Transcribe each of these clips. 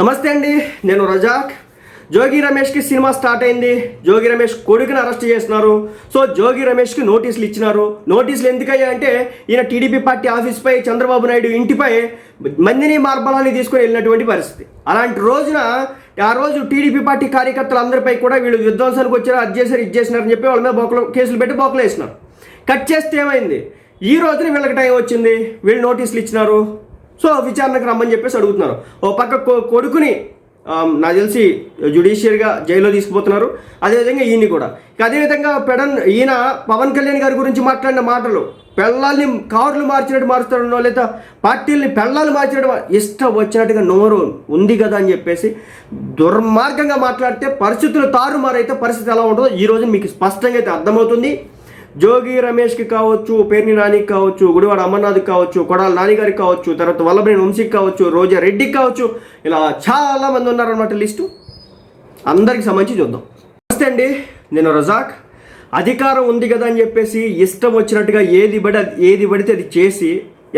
నమస్తే అండి నేను రజాక్. జోగి రమేష్కి సినిమా స్టార్ట్ అయింది. జోగి రమేష్ కొడుకుని అరెస్ట్ చేస్తున్నారు. సో జోగి రమేష్కి నోటీసులు ఇచ్చినారు. నోటీసులు ఎందుకయ్యా అంటే ఈయన టీడీపీ పార్టీ ఆఫీస్పై చంద్రబాబు నాయుడు ఇంటిపై మందిని మార్బలాన్ని తీసుకుని వెళ్ళినటువంటి పరిస్థితి. అలాంటి రోజున ఆ రోజు టీడీపీ పార్టీ కార్యకర్తలందరిపై కూడా వీళ్ళు విధ్వంసానికి వచ్చారు. అది చేశారు ఇది చేసినారని చెప్పి వాళ్ళ మీద బోకలు కేసులు పెట్టి బోకలు వేసినారు కట్ చేస్తే ఏమైంది? ఈ రోజున వీళ్ళకి టైం వచ్చింది. వీళ్ళు నోటీసులు ఇచ్చినారు. సో విచారణకు రమ్మని చెప్పేసి అడుగుతున్నారు. ఓ పక్క కొడుకుని నాకు తెలిసి జ్యుడిషియర్గా జైల్లో తీసుకుపోతున్నారు. అదేవిధంగా ఈయన్ని కూడా. ఇక అదేవిధంగా పెడన్ ఈయన పవన్ కళ్యాణ్ గారి గురించి మాట్లాడిన మాటలు పెళ్ళాల్ని కారులు మార్చినట్టు మారుస్తాడనో లేదా పార్టీల్ని పెళ్ళాలు మార్చినట్టు ఇష్టం వచ్చినట్టుగా నోరు ఉంది కదా అని చెప్పేసి దుర్మార్గంగా మాట్లాడితే పరిస్థితులు తారుమారైతే పరిస్థితి ఎలా ఉంటుందో ఈ రోజు మీకు స్పష్టంగా అయితే అర్థమవుతుంది. జోగి రమేష్కి కావచ్చు పేర్ని నానికి కావచ్చు గుడివాడ అమర్నాథ్కి కావచ్చు కొడాల నానిగారికి కావచ్చు తర్వాత వల్లభనేని వంశీకి కావచ్చు రోజా రెడ్డికి కావచ్చు ఇలా చాలా మంది ఉన్నారన్నమాట లిస్టు. అందరికి సంబంధించి చూద్దాం. నమస్తే అండి నేను రజాక్. అధికారం ఉంది కదా అని చెప్పేసి ఇష్టం వచ్చినట్టుగా ఏది పడి ఏది పడితే అది చేసి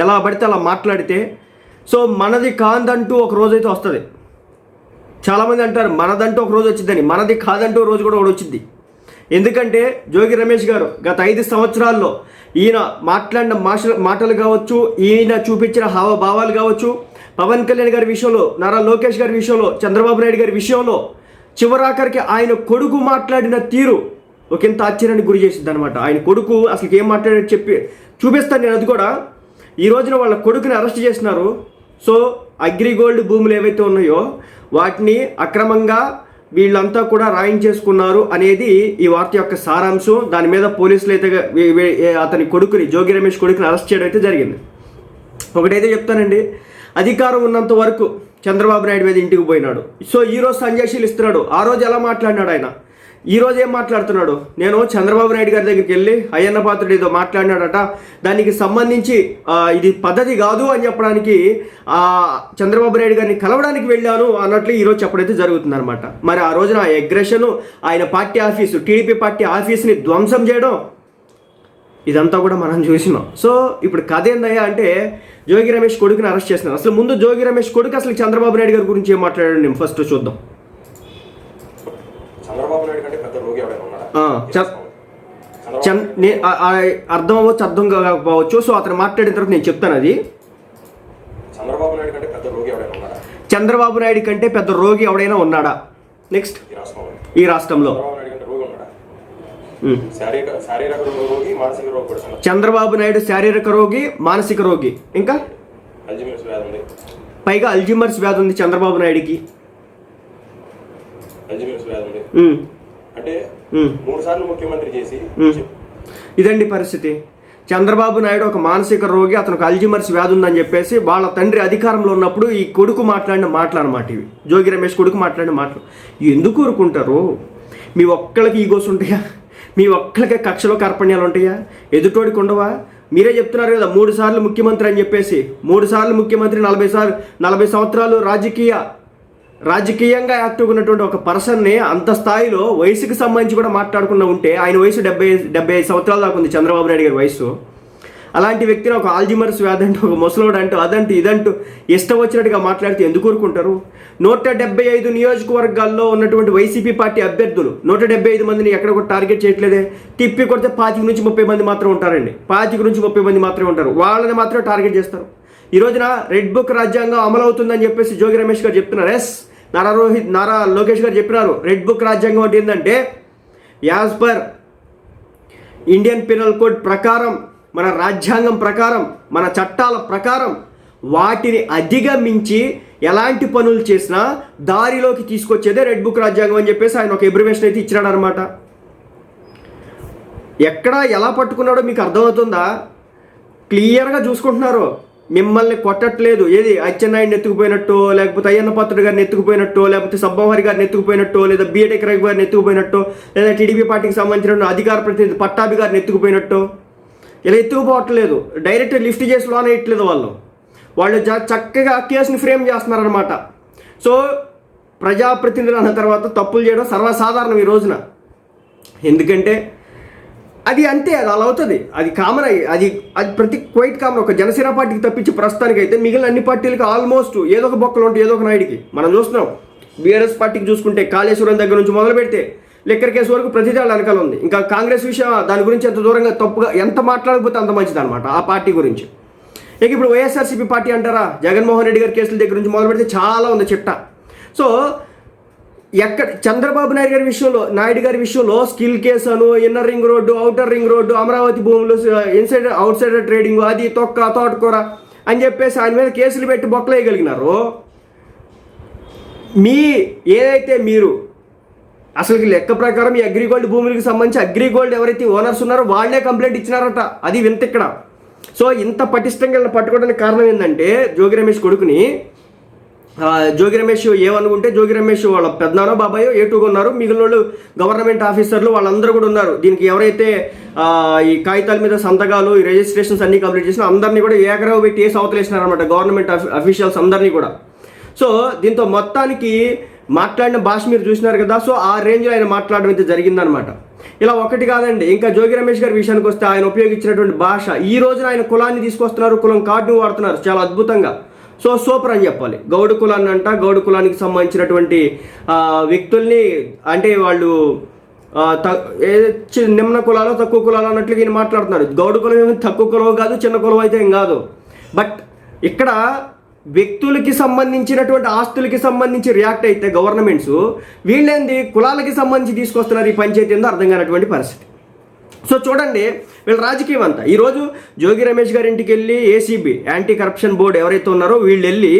ఎలా పడితే అలా మాట్లాడితే సో మనది కాదంటూ ఒక రోజైతే వస్తుంది. చాలామంది అంటారు మనదంటూ ఒక రోజు వచ్చిందని మనది కాదంటూ రోజు కూడా ఒకటి వచ్చింది ఎందుకంటే జోగి రమేష్ గారు గత ఐదు సంవత్సరాల్లో ఈయన మాట్లాడిన మాటలు మాటలు కావచ్చు ఈయన చూపించిన హావభావాలు కావచ్చు పవన్ కళ్యాణ్ గారి విషయంలో నారా లోకేష్ గారి విషయంలో చంద్రబాబు నాయుడు గారి విషయంలో చివరాఖరికి ఆయన కొడుకు మాట్లాడిన తీరు ఒకంత ఆశ్చర్యానికి గురి చేసింది అనమాట ఆయన కొడుకు అసలు ఏం మాట్లాడాడు చెప్పి చూపిస్తాను నేను అది కూడా. ఈ రోజున వాళ్ళ కొడుకుని అరెస్ట్ చేసినారు. సో అగ్రిగోల్డ్ భూములు ఏవైతే ఉన్నాయో వాటిని అక్రమంగా వీళ్ళంతా కూడా రాయించేసుకున్నారు అనేది ఈ వార్త యొక్క సారాంశం. దాని మీద పోలీసులు అయితే అతని కొడుకుని జోగి రమేష్ కొడుకుని అరెస్ట్ చేయడం అయితే జరిగింది. ఒకటైతే చెప్తానండి అధికారం ఉన్నంత వరకు చంద్రబాబు నాయుడు మీద ఇంటికి పోయినాడు. సో ఈరోజు సంజయ్ సంజయశీలు ఇస్తున్నాడు ఆ రోజు ఎలా మాట్లాడినాడు ఆయన? ఈరోజు ఏం మాట్లాడుతున్నాడు? నేను చంద్రబాబు నాయుడు గారి దగ్గరికి వెళ్ళి అయ్యన్న పాత్రుడు ఏదో మాట్లాడినాడట. దానికి సంబంధించి ఇది పద్ధతి కాదు అని చెప్పడానికి చంద్రబాబు నాయుడు గారిని కలవడానికి వెళ్ళాను అన్నట్లు ఈరోజు చెప్పడైతే జరుగుతుంది అనమాట మరి ఆ రోజున ఆ అగ్రెషన్ ఆయన పార్టీ ఆఫీసు టీడీపీ పార్టీ ఆఫీస్ని ధ్వంసం చేయడం ఇదంతా కూడా మనం చూసినాం. సో ఇప్పుడు కథ ఏందయ్యా అంటే జోగి రమేష్ కొడుకుని అరెస్ట్ చేస్తున్నారు. అసలు ముందు జోగి రమేష్ కొడుకు అసలు చంద్రబాబు నాయుడు గారి గురించి ఏం మాట్లాడాడు? నేను ఫస్ట్ చూద్దాం. చంద్రబాబు నాయుడు అర్థం అవ్వచ్చు అర్థం కాకపోవచ్చు. సో అతను మాట్లాడిన తర్వాత నేను చెప్తాను అది. చంద్రబాబు నాయుడు కంటే పెద్ద రోగి ఎవరైనా ఉన్నాడా? చంద్రబాబు నాయుడు కంటే పెద్ద రోగి ఎవడైనా ఉన్నాడా? నెక్స్ట్ ఈ రాష్ట్రంలో. చంద్రబాబు నాయుడు. శారీరక రోగి మానసిక రోగి ఇంకా? పైగా అల్జిమర్స్ వ్యాధి ఉంది చంద్రబాబు నాయుడికి. అంటే. మూడు సార్లు ముఖ్యమంత్రి చేసి. ఇదండి పరిస్థితి. చంద్రబాబు నాయుడు ఒక మానసిక రోగి అతనికి అల్జిమర్స్ వ్యాధి ఉందని చెప్పేసి వాళ్ళ తండ్రి అధికారంలో ఉన్నప్పుడు ఈ కొడుకు మాట్లాడిన మాటలు అనమాట ఇవి. జోగి రమేష్ కొడుకు మాట్లాడిన మాటలు. ఎందుకు ఊరుకుంటారు మీ ఒక్కళ్ళకి ఈగోస్ ఉంటాయా? మీ ఒక్కళ్ళకే కక్షలో కార్పణ్యాలు ఉంటాయా? ఎదుటోడికి ఉండవా మీరే చెప్తున్నారు కదా మూడు సార్లు ముఖ్యమంత్రి అని చెప్పేసి. మూడు సార్లు ముఖ్యమంత్రి నలభై సార్లు నలభై సంవత్సరాలు రాజకీయ రాజకీయంగా యాక్టివ్గా ఉన్నటువంటి ఒక పర్సన్ని అంత స్థాయిలో వయసుకి సంబంధించి కూడా మాట్లాడకుండా ఉంటే ఆయన వయసు డెబ్బై డెబ్బై ఐదు సంవత్సరాల దాకా ఉంది చంద్రబాబు నాయుడు గారి వయసు. అలాంటి వ్యక్తిని ఒక ఆల్జిమర్స్ వ్యాధి అంటూ ఒక ముసలోడు అంటూ అదంటూ ఇదంటూ ఇష్టం వచ్చినట్టుగా మాట్లాడితే ఎందుకు ఊరుకుంటారు? నూట డెబ్బై ఐదు నియోజకవర్గాల్లో ఉన్నటువంటి వైసీపీ పార్టీ అభ్యర్థులు నూట డెబ్బై ఐదు మందిని ఎక్కడ కూడా టార్గెట్ చేయట్లేదే? తిప్పి కొడితే పాతిక నుంచి ముప్పై మంది మాత్రం ఉంటారండి. పాతిక నుంచి ముప్పై మంది మాత్రమే ఉంటారు. వాళ్ళని మాత్రం టార్గెట్ చేస్తారు. ఈ రోజున రెడ్ బుక్ రాజ్యాంగం అమలు అవుతుందని చెప్పేసి జోగి రమేష్ గారు చెప్తున్నారు. ఎస్ నారా రోహిత్ నారా లోకేష్ గారు చెప్పినారు. రెడ్ బుక్ రాజ్యాంగం అంటే ఏంటంటే as per Indian penal code ప్రకారం మన రాజ్యాంగం ప్రకారం మన చట్టాల ప్రకారం వాటిని అధిగమించి ఎలాంటి పనులు చేసినా దారిలోకి తీసుకొచ్చేదే రెడ్ బుక్ రాజ్యాంగం అని చెప్పేసి ఆయన ఒక ఎబ్రివేషన్ అయితే ఇచ్చినాడు అనమాట ఎక్కడ ఎలా పట్టుకున్నాడో మీకు అర్థమవుతుందా? క్లియర్గా చూసుకుంటున్నారు. మిమ్మల్ని కొట్టట్లేదు. ఏది? అచ్చెన్నాయుడిని ఎత్తుకుపోయినట్టు లేకపోతే అయ్యన్న పాత్రుడు గారిని ఎత్తుకుపోయినట్టు లేకపోతే సబ్బవారి గారిని ఎత్తుకుపోయినట్టు లేదా బిఎటెక్ రవి గారిని ఎత్తుకుపోయినట్టు లేదా టీడీపీ పార్టీకి సంబంధించిన అధికార ప్రతినిధి పట్టాభి గారిని ఎత్తుకుపోయినట్టు ఇలా ఎత్తుకుపోవట్లేదు. డైరెక్ట్ లిఫ్ట్ చేసి లోన్ వేయట్లేదు వాళ్ళు. వాళ్ళు చక్కగా కేసుని ఫ్రేమ్ చేస్తున్నారనమాట సో ప్రజాప్రతినిధులు అన్న తర్వాత తప్పులు చేయడం సర్వసాధారణం ఈ రోజున. ఎందుకంటే అది అంతే అది అలా అవుతుంది. అది కామన్ అయ్యి అది అది ప్రతి క్వైట్ కామన్ ఒక జనసేన పార్టీకి తప్పించి ప్రస్తుతానికి అయితే మిగిలిన అన్ని పార్టీలకు ఆల్మోస్ట్ ఏదో ఒక బొక్కలు ఉంటాయి ఏదో ఒక నాయుడికి. మనం చూస్తున్నాం. బీఆర్ఎస్ పార్టీకి చూసుకుంటే కాళేశ్వరం దగ్గర నుంచి మొదలు పెడితే లెక్కర్ కేసు వరకు ప్రతిదీ వెనకాల ఉంది. ఇంకా కాంగ్రెస్ విషయం దాని గురించి ఎంత దూరంగా తప్పుగా ఎంత మాట్లాడకపోతే అంత మంచిది అనమాట ఆ పార్టీ గురించి. ఇక ఇప్పుడు వైఎస్ఆర్సీపీ పార్టీ అంటారా? జగన్మోహన్ రెడ్డి గారి కేసుల దగ్గర నుంచి మొదలు పెడితే చాలా ఉంది చిట్ట. సో ఎక్కడ చంద్రబాబు నాయుడు గారి విషయంలో నాయుడు గారి విషయంలో స్కిల్ కేసు అను inner ring road outer ring road Amaravati భూములు ఇన్సైడ్ అవుట్ సైడ్ ట్రేడింగ్ అది తొక్క తోటకూర అని చెప్పేసి ఆయన మీద కేసులు పెట్టి బొక్కలేయగలిగినారు. మీ ఏదైతే మీరు అసలు లెక్క ప్రకారం ఈ అగ్రిగోల్డ్ భూములకు సంబంధించి అగ్రిగోల్డ్ ఎవరైతే ఓనర్స్ ఉన్నారో వాళ్ళే కంప్లైంట్ ఇచ్చినారట. అది వింత ఇక్కడ. సో ఇంత పటిష్టంగా పట్టుకోవడానికి కారణం ఏంటంటే జోగి రమేష్ కొడుకుని జోగి రమేష్ ఏమనుకుంటే జోగి రమేష్ వాళ్ళ పెద్దనానో బాబాయో ఏటుగా ఉన్నారు? మిగిలిన వాళ్ళు గవర్నమెంట్ ఆఫీసర్లు వాళ్ళందరూ కూడా ఉన్నారు. దీనికి ఎవరైతే ఈ కాగితాల మీద సంతకాలు ఈ రిజిస్ట్రేషన్స్ అన్ని కంప్లీట్ చేసిన అందరినీ కూడా ఏకరావు పెట్టి ఏ సవతలేసినారనమాట గవర్నమెంట్ అఫీషియల్స్ అందరినీ కూడా. సో దీంతో మొత్తానికి మాట్లాడిన భాష మీరు చూసినారు కదా సో ఆ రేంజ్లో ఆయన మాట్లాడడం అయితే జరిగిందనమాట ఇలా ఒకటి కాదండి ఇంకా జోగి రమేష్ గారి విషయానికి వస్తే ఆయన ఉపయోగించినటువంటి భాష ఈ రోజున ఆయన కులాన్ని తీసుకొస్తున్నారు కులం కార్డును వాడుతున్నారు చాలా అద్భుతంగా. సో సూపర్ అని చెప్పాలి. గౌడ కులాన్ని అంట గౌడ కులానికి సంబంధించినటువంటి వ్యక్తుల్ని అంటే వాళ్ళు త- ఏ చి- నిమ్న కులాలు తక్కువ కులాలు అన్నట్లు ఈయన మాట్లాడుతున్నారు గౌడ కులం ఏమి తక్కువ కులం కాదు చిన్న కులం అయితే ఏం కాదు. బట్ ఇక్కడ వ్యక్తులకి సంబంధించినటువంటి ఆస్తులకి సంబంధించి రియాక్ట్ అయితే గవర్నమెంట్స్ వీళ్ళేంది కులాలకి సంబంధించి తీసుకొస్తున్నారు ఈ పంచాయతీ ఏందో అర్థం కానటువంటి పరిస్థితి. సో చూడండి వీళ్ళ రాజకీయం అంతా. ఈరోజు జోగి రమేష్ గారి ఇంటికి వెళ్ళి ఏసీబీ యాంటీ కరప్షన్ బోర్డు ఎవరైతే ఉన్నారో వీళ్ళు వెళ్ళి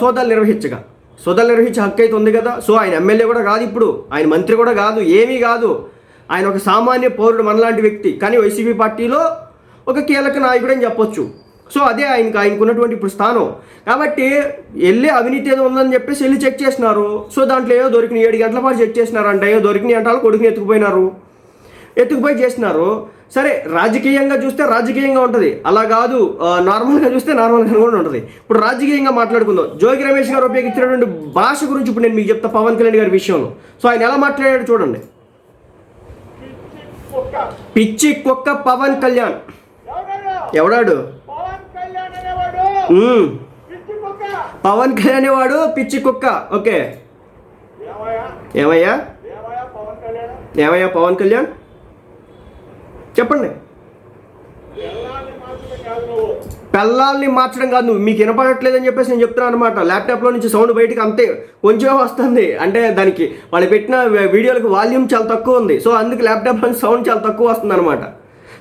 సోదాలు నిర్వహించగా. సోదాలు నిర్వహించే హక్కు అయితే ఉంది కదా. సో ఆయన ఎమ్మెల్యే కూడా కాదు ఇప్పుడు. ఆయన మంత్రి కూడా కాదు ఏమీ కాదు. ఆయన ఒక సామాన్య పౌరుడు మనలాంటి వ్యక్తి. కానీ వైసీపీ పార్టీలో ఒక కీలక నాయకుడు అని చెప్పొచ్చు. సో అదే ఆయనకు ఆయనకు ఉన్నటువంటి ఇప్పుడు స్థానం. కాబట్టి వెళ్ళి అవినీతి ఏదో ఉందని చెప్పేసి వెళ్ళి చెక్ చేసినారు. సో దాంట్లో ఏదో దొరికినాయి ఏడు గంటల పాటు చెక్ చేసినారంట. ఏదో దొరికినాయి అంటే వాళ్ళు కొడుకుని ఎత్తుకుపోయినారు. ఎత్తుకుపోయి చేసినారు సరే రాజకీయంగా చూస్తే రాజకీయంగా ఉంటుంది. అలా కాదు నార్మల్గా చూస్తే నార్మల్గా కూడా ఉంటుంది. ఇప్పుడు రాజకీయంగా మాట్లాడుకుందాం. జోగి రమేష్ గారు ఉపయోగించినటువంటి భాష గురించి ఇప్పుడు నేను మీకు చెప్తా పవన్ కళ్యాణ్ గారి విషయంలో. సో ఆయన ఎలా మాట్లాడాడు చూడండి. పిచ్చి కుక్క పవన్ కళ్యాణ్. ఎవడాడు? పవన్ కళ్యాణ్ అనేవాడు పిచ్చి కుక్క వాడు పిచ్చి కుక్క. ఓకే. ఏమయ్యా? ఏమయ్యా పవన్ కళ్యాణ్? చెప్పండి. పెళ్ళాలని పెళ్ళాల్ని మార్చడం కాదు నువ్వు. మీకు వినపడట్లేదని చెప్పేసి నేను చెప్తున్నాను అనమాట ల్యాప్టాప్లో నుంచి సౌండ్ బయటికి అంతే. కొంచెమే వస్తుంది. అంటే దానికి వాళ్ళు పెట్టిన వీడియోలకు వాల్యూమ్ చాలా తక్కువ ఉంది. సో అందుకు ల్యాప్టాప్ నుంచి సౌండ్ చాలా తక్కువ వస్తుంది అనమాట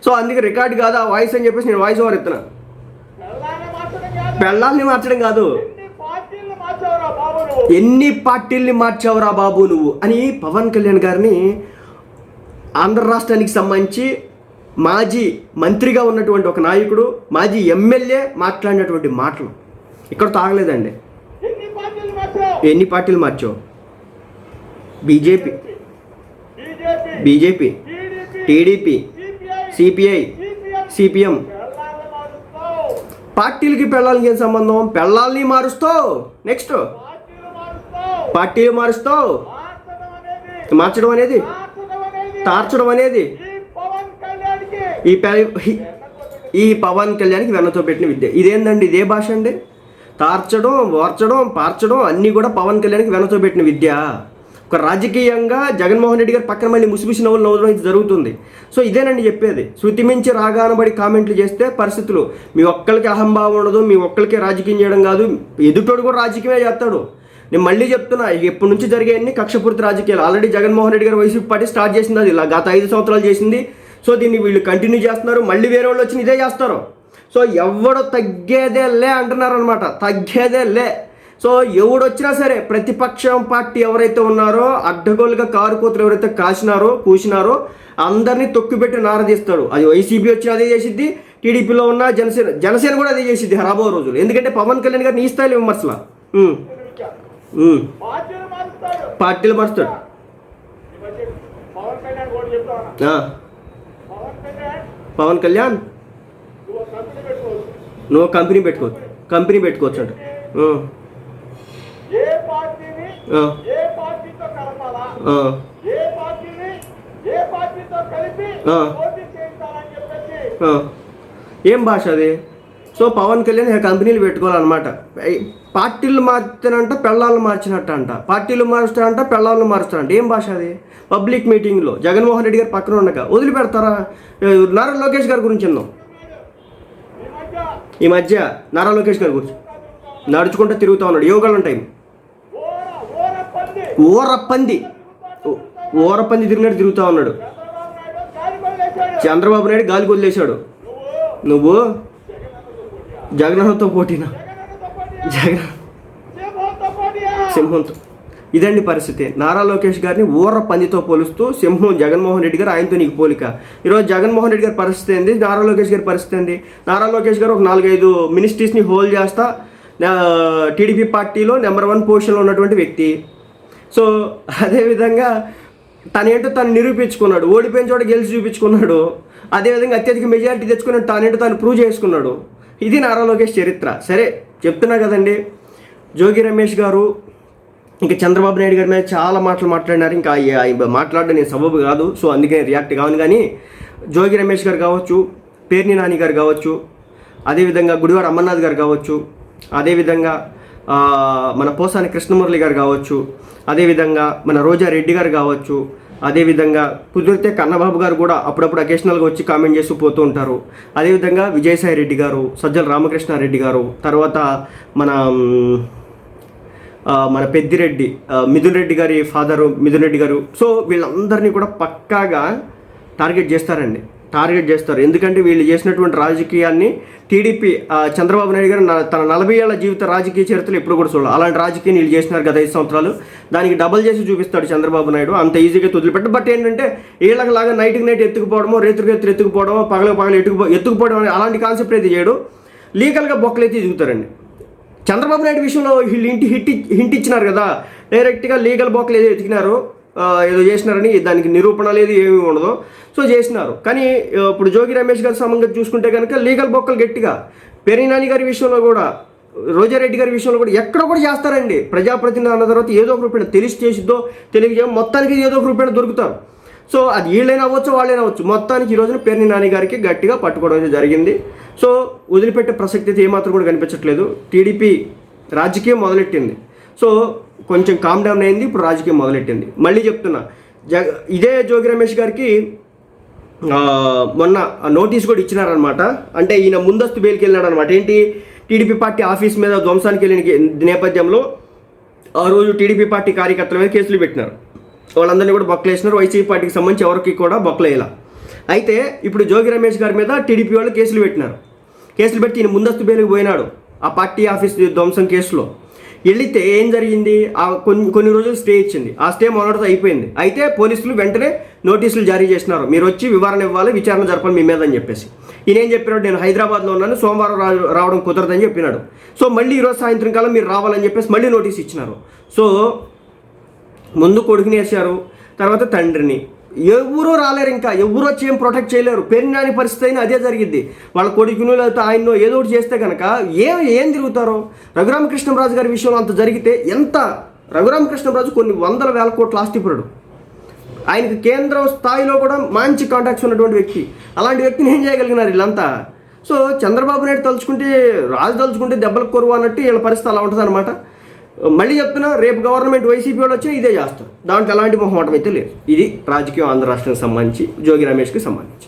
సో అందుకే రికార్డ్ కాదు ఆ వాయిస్ అని చెప్పేసి నేను వాయిస్ ఓవర్ ఎత్తున్నా పెళ్ళాలని మార్చడం కాదు పెళ్ళాల్ని మార్చడం కాదు. ఎన్ని పార్టీల్ని మార్చావురా బాబు నువ్వు? అని పవన్ కళ్యాణ్ గారిని ఆంధ్ర రాష్ట్రానికి సంబంధించి మాజీ మంత్రిగా ఉన్నటువంటి ఒక నాయకుడు మాజీ ఎమ్మెల్యే మాట్లాడినటువంటి మాటలు. ఇక్కడ తాగలేదండి. ఎన్ని పార్టీలు మార్చావు? BJP. BJP. TDP. CPI. CPM. పార్టీలకి పెళ్ళాలకి ఏం సంబంధం? పెళ్ళాలని మారుస్తావు. నెక్స్ట్. పార్టీలు మారుస్తావు. మార్చడం అనేది. తార్చడం అనేది. ఈ ఈ పవన్ కళ్యాణ్కి వెన్నతో పెట్టిన విద్య. ఇదేందండి? ఇదే భాష అండి? తార్చడం వార్చడం పార్చడం అన్నీ కూడా పవన్ కళ్యాణ్కి వెనతో పెట్టిన విద్య. ఒక రాజకీయంగా జగన్మోహన్ రెడ్డి గారు పక్కన మళ్ళీ ముసిమిసి నవ్వులు నవ్వడం ఇది జరుగుతుంది. సో ఇదేనండి చెప్పేది. శృతి మించి రాగానబడి కామెంట్లు చేస్తే పరిస్థితులు. మీ ఒక్కరికి అహంభావం ఉండదు మీ ఒక్కరికి రాజకీయం చేయడం కాదు. ఎదుటోడు కూడా రాజకీయమే చేస్తాడు. నేను మళ్ళీ చెప్తున్నా ఎప్పటి నుంచి జరిగాయన్ని కక్షపూర్తి రాజకీయాలు. ఆల్రెడీ జగన్మోహన్ రెడ్డి గారు వైసీపీ పార్టీ స్టార్ట్ చేసింది అది. ఇలా గత ఐదు సంవత్సరాలు చేసింది. సో దీన్ని వీళ్ళు కంటిన్యూ చేస్తున్నారు. మళ్ళీ వేరే వాళ్ళు వచ్చి ఇదే చేస్తారు. సో ఎవడు తగ్గేదే లే అంటున్నారు అనమాట తగ్గేదే లే. సో ఎవడొచ్చినా సరే ప్రతిపక్షం పార్టీ ఎవరైతే ఉన్నారో అడ్డగోలుగా కారు కోతులు ఎవరైతే కాసినారో కూసినారో అందరినీ తొక్కిపెట్టి నారదీస్తాడు అది వైసీపీ వచ్చి అదే చేసిద్ది టీడీపీలో ఉన్న జనసేన జనసేన కూడా అదే చేసిద్ది రాబో రోజులు. ఎందుకంటే పవన్ కళ్యాణ్ గారు నీ స్థాయిలో విమర్శల. పార్టీలు మారుస్తాడు పార్టీలు మారుస్తాడు ఈ మధ్య పవన్ కళ్యాణ్ కూడా చెప్తా ఉన్నా ఆ, పవన్ కళ్యాణ్ పవన్ కళ్యాణ్? నువ్వు కంపెనీ పెట్టుకోవచ్చు కంపెనీ పెట్టుకోవచ్చు అంట. ఏం భాష అది? సో పవన్ కళ్యాణ్ కంపెనీలు పెట్టుకోవాలన్నమాట. పార్టీలు మార్చానంట పెళ్ళాలను మార్చినట్టు అంట పార్టీలు మారుస్తారంట పెళ్ళాలను మారుస్తారంట. ఏం భాష అది? పబ్లిక్ మీటింగ్లో. జగన్మోహన్ రెడ్డి గారు పక్కన ఉండక వదిలిపెడతారా? నారా లోకేష్ గారి గురించి విన్నాం ఈ మధ్య నారా లోకేష్ గారి గురించి. నడుచుకుంటూ తిరుగుతూ ఉన్నాడు. యోగాలు టైం. ఓరప్పంది. ఓరప్పంది తిరిగినట్టు తిరుగుతూ ఉన్నాడు. చంద్రబాబు నాయుడు గాలి వదిలేశాడు నువ్వు? జగన్తో పోటీనా? జగన్ సింహంతో. ఇదండి పరిస్థితి. నారా లోకేష్ గారిని ఊర పందితో పోలుస్తూ సింహం జగన్మోహన్ రెడ్డి గారు ఆయనతో నీకు పోలిక. ఈరోజు జగన్మోహన్ రెడ్డి గారి పరిస్థితి ఏంది? నారా లోకేష్ గారి పరిస్థితి ఏంది? నారా లోకేష్ గారు ఒక నాలుగైదు మినిస్ట్రీస్ని హోల్డ్ చేస్తా టీడీపీ పార్టీలో నెంబర్ వన్ పొజిషన్లో ఉన్నటువంటి వ్యక్తి. సో అదేవిధంగా తనేంటో తను నిరూపించుకున్నాడు. ఓడిపోయిన చోట గెలిచి చూపించుకున్నాడు. అదేవిధంగా అత్యధిక మెజారిటీ తెచ్చుకున్నాడు తనేంటో తాను ప్రూవ్ చేసుకున్నాడు. ఇది నారా లోకేష్ చరిత్ర. సరే చెప్తున్నా కదండి. జోగి రమేష్ గారు ఇంకా చంద్రబాబు నాయుడు గారి మీద చాలా మాటలు మాట్లాడినారు. ఇంకా మాట్లాడడం నేను సబబు కాదు. సో అందుకే రియాక్ట్ కావను కానీ జోగి రమేష్ గారు కావచ్చు పేర్ని నాని గారు కావచ్చు అదేవిధంగా గుడివాడ అమర్నాథ్ గారు కావచ్చు అదేవిధంగా మన పోసాని కృష్ణమురళి గారు కావచ్చు అదేవిధంగా మన రోజా రెడ్డి గారు కావచ్చు అదేవిధంగా కుదిరితే కన్నబాబు గారు కూడా అప్పుడప్పుడు అకేషనల్గా వచ్చి కామెంట్ చేస్తూ పోతూ ఉంటారు. అదేవిధంగా విజయసాయి రెడ్డి గారు సజ్జల రామకృష్ణారెడ్డి గారు తర్వాత మన మన పెద్దిరెడ్డి మిథున్ రెడ్డి గారి ఫాదరు మిథున్ రెడ్డి గారు. సో వీళ్ళందరినీ కూడా పక్కాగా టార్గెట్ చేస్తారండి. టార్గెట్ చేస్తారు. ఎందుకంటే వీళ్ళు చేసినటువంటి రాజకీయాన్ని టీడీపీ ఆ, చంద్రబాబు నాయుడు గారు తన నలభై ఏళ్ళ జీవిత రాజకీయ చరిత్రలు ఎప్పుడు కూడా చూడాలి. అలాంటి రాజకీయం వీళ్ళు చేసినారు గత ఐదు సంవత్సరాలు. దానికి డబల్ చేసి చూపిస్తాడు చంద్రబాబు నాయుడు. అంత ఈజీగా వదిలిపెట్టు బట్ ఏంటంటే వీళ్ళకి లాగా నైట్కి నైట్ ఎత్తుకుపోవడమో రేతుకు రేతులు ఎత్తుకుపోవడమో పగల పగల ఎత్తుకుపో ఎత్తుకుపోవడం అనే అలాంటి కాన్సెప్ట్ అయితే చేయడు. లీగల్గా బొక్కలు అయితే దిగుతారండి చంద్రబాబు నాయుడు విషయంలో వీళ్ళు ఇంటి హిట్ హింట్ ఇచ్చినారు కదా. డైరెక్ట్గా లీగల్ బొక్కలు ఏదో ఎతికినారు. ఏదో చేసినారని దానికి నిరూపణ లేదు ఏమీ ఉండదు. సో చేసినారు. కానీ ఇప్పుడు జోగి రమేష్ గారి సంబంధం చూసుకుంటే కనుక లీగల్ బొక్కలు గట్టిగా. పెరినాని గారి విషయంలో కూడా రోజారెడ్డి గారి విషయంలో కూడా ఎక్కడ కూడా చేస్తారండి. ప్రజాప్రతినిధి అన్న తర్వాత ఏదో ఒక రూపాయన తెలిసి చేసిద్దో తెలియజేయ మొత్తానికి ఏదో ఒక రూపాయన దొరుకుతారు. సో అది వీళ్ళైనా అవ్వచ్చు వాళ్ళైనా అవ్వచ్చు. మొత్తానికి ఈ రోజున పేర్ని నాని గారికి గట్టిగా పట్టుకోవడం జరిగింది. సో వదిలిపెట్టే ప్రసక్తి అయితే ఏమాత్రం కూడా కనిపించట్లేదు. టీడీపీ రాజకీయం మొదలెట్టింది. సో కొంచెం కామ్ డౌన్ అయింది ఇప్పుడు రాజకీయం మొదలెట్టింది. మళ్ళీ చెప్తున్నా జగ ఇదే జోగి రమేష్ గారికి ఆ, మొన్న నోటీస్ కూడా ఇచ్చినారనమాట అంటే ఈయన ముందస్తు బెయిల్కి వెళ్ళాడు అనమాట ఏంటి? టీడీపీ పార్టీ ఆఫీస్ మీద ధ్వంసానికి వెళ్ళిన నేపథ్యంలో ఆ రోజు టీడీపీ పార్టీ కార్యకర్తల మీద కేసులు పెట్టినారు. వాళ్ళందరినీ కూడా బొక్కలు వేసినారు వైసీపీ పార్టీకి సంబంధించి ఎవరికి కూడా బొక్కలు వేయాల అయితే ఇప్పుడు జోగి రమేష్ గారి మీద టీడీపీ వాళ్ళు కేసులు పెట్టినారు. కేసులు పెట్టి ఈయన ముందస్తు బెయిల్కి పోయినాడు. ఆ పార్టీ ఆఫీస్ ధ్వంసం కేసులో. వెళ్ళితే ఏం జరిగింది? ఆ కొన్ని కొన్ని రోజులు స్టే ఇచ్చింది. ఆ స్టే మొన్నటితో అయిపోయింది. అయితే పోలీసులు వెంటనే నోటీసులు జారీ చేసినారు. మీరు వచ్చి వివరణ ఇవ్వాలి విచారణ జరపాలి మీ మీద అని చెప్పేసి. ఈయనేం చెప్పినాడు? నేను హైదరాబాద్లో ఉన్నాను సోమవారం రా- రావడం కుదరదని చెప్పినాడు. సో మళ్ళీ ఈరోజు సాయంత్రం కాలం మీరు రావాలని చెప్పేసి మళ్ళీ నోటీస్ ఇచ్చినారు. సో ముందు కొడుకుని వేసారు తర్వాత తండ్రిని. ఎవరూ రాలేరు ఇంకా. ఎవరు వచ్చి ఏం ప్రొటెక్ట్ చేయలేరు. పెరినాని పరిస్థితి అయినా అదే జరిగింది వాళ్ళ కొడుకును లేకపోతే ఆయన్నో ఏదో ఒకటి చేస్తే కనుక ఏం ఏం తిరుగుతారో? రఘురామకృష్ణరాజు గారి విషయంలో అంత జరిగితే ఎంత? రఘురామకృష్ణరాజు కొన్ని వందల వేల కోట్ల ఆస్తిపరుడు ఆయనకి కేంద్రం స్థాయిలో కూడా మంచి కాంటాక్ట్స్ ఉన్నటువంటి వ్యక్తి. అలాంటి వ్యక్తిని ఏం చేయగలిగినారు వీళ్ళంతా? సో చంద్రబాబు నాయుడు తలుచుకుంటే రాజు తలుచుకుంటే దెబ్బలకు కొరువు అన్నట్టు వీళ్ళ పరిస్థితి అలా ఉంటుంది అనమాట మళ్ళీ చెప్తున్నా రేపు గవర్నమెంట్ వైసీపీ వాళ్ళు వచ్చినా ఇదే చేస్తారు. దాంట్లో ఎలాంటి మొహమాటం అయితే లేదు. ఇది రాజకీయం ఆంధ్ర రాష్ట్రానికి సంబంధించి జోగి రమేష్కి సంబంధించి.